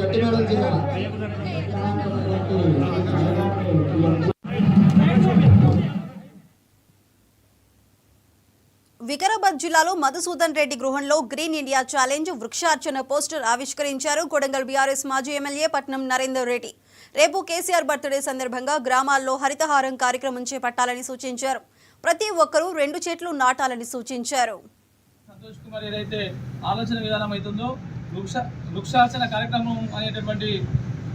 గట్టి చేయాలి వికారాబాద్ జిల్లాలో మధుసూదన్ రెడ్డి గృహంలో గ్రీన్ ఇండియా ఛాలెంజ్ వృక్షార్చన పోస్టర్ ఆవిష్కరించారు కొడంగల్ బీఆర్ఎస్ మాజీ ఎమ్మెల్యే పట్నం నరేందర్ రెడ్డి. రేపు కేసీఆర్ బర్త్డే సందర్భంగా గ్రామాల్లో హరితహారం కార్యక్రమం చేపట్టాలని సూచించారు. ప్రతి ఒక్కరూ రెండు చెట్లు నాటాలని సూచించారు. సంతోష్ కుమార్ ఏదైతే ఆలోచన విధానం అవుతుందో వృక్ష వృక్షార్చన కార్యక్రమం అనేటటువంటి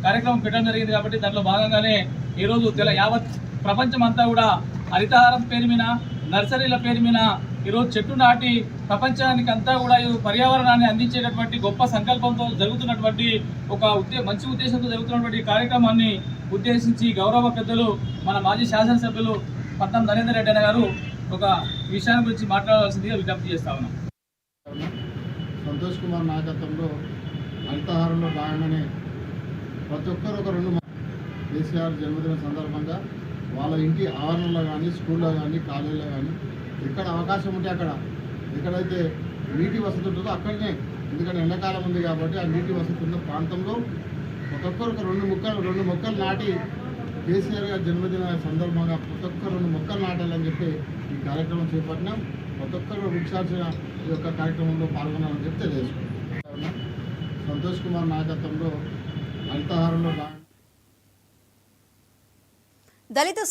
కార్యక్రమం పెట్టడం జరిగింది కాబట్టి దాంట్లో భాగంగానే ఈరోజు తెల యావత్ ప్రపంచం అంతా కూడా హరితహారం పేరు మీద నర్సరీల పేరు మీద ఈరోజు చెట్టు నాటి ప్రపంచానికి అంతా కూడా ఈ పర్యావరణాన్ని అందించేటటువంటి గొప్ప సంకల్పంతో జరుగుతున్నటువంటి ఒక ఉద్దే మంచి ఉద్దేశంతో జరుగుతున్నటువంటి కార్యక్రమాన్ని ఉద్దేశించి గౌరవ పెద్దలు మన మాజీ శాసనసభ్యులు పట్నం నరేందర్ రెడ్డి అన్న గారు ఒక విషయాన్ని గురించి మాట్లాడవలసిందిగా విజ్ఞప్తి చేస్తా ఉన్నాం. సంతోష్ కుమార్ నాయకత్వంలో హరితహారంలో భాగంగానే ప్రతి ఒక్కరు ఒక రెండు కేసీఆర్ జన్మదిన సందర్భంగా వాళ్ళ ఇంటి ఆవరణలో కానీ స్కూల్లో కానీ కాలేజీలో కానీ ఎక్కడ అవకాశం ఉంటే అక్కడ. ఎక్కడైతే నీటి వసతి ఉంటుందో అక్కడనే. ఎందుకంటే ఎండాకాలం ఉంది కాబట్టి ఆ నీటి వసతి ఉన్న ప్రాంతంలో ప్రతి ఒక రెండు మొక్కలు రెండు మొక్కలు నాటి కేసీఆర్ గారి జన్మదిన సందర్భంగా ప్రతి ఒక్కరు రెండు మొక్కలు నాటాలని చెప్పి ఈ కార్యక్రమం చేపట్టినాం. ప్రతి ఒక్కరు వృక్షార్చన ఈ యొక్క కార్యక్రమంలో పాల్గొనాలని చెప్పి తెలియజేసుకుంటున్నాం సంతోష్ కుమార్ నాయకత్వంలో హరితహారంలో దళిత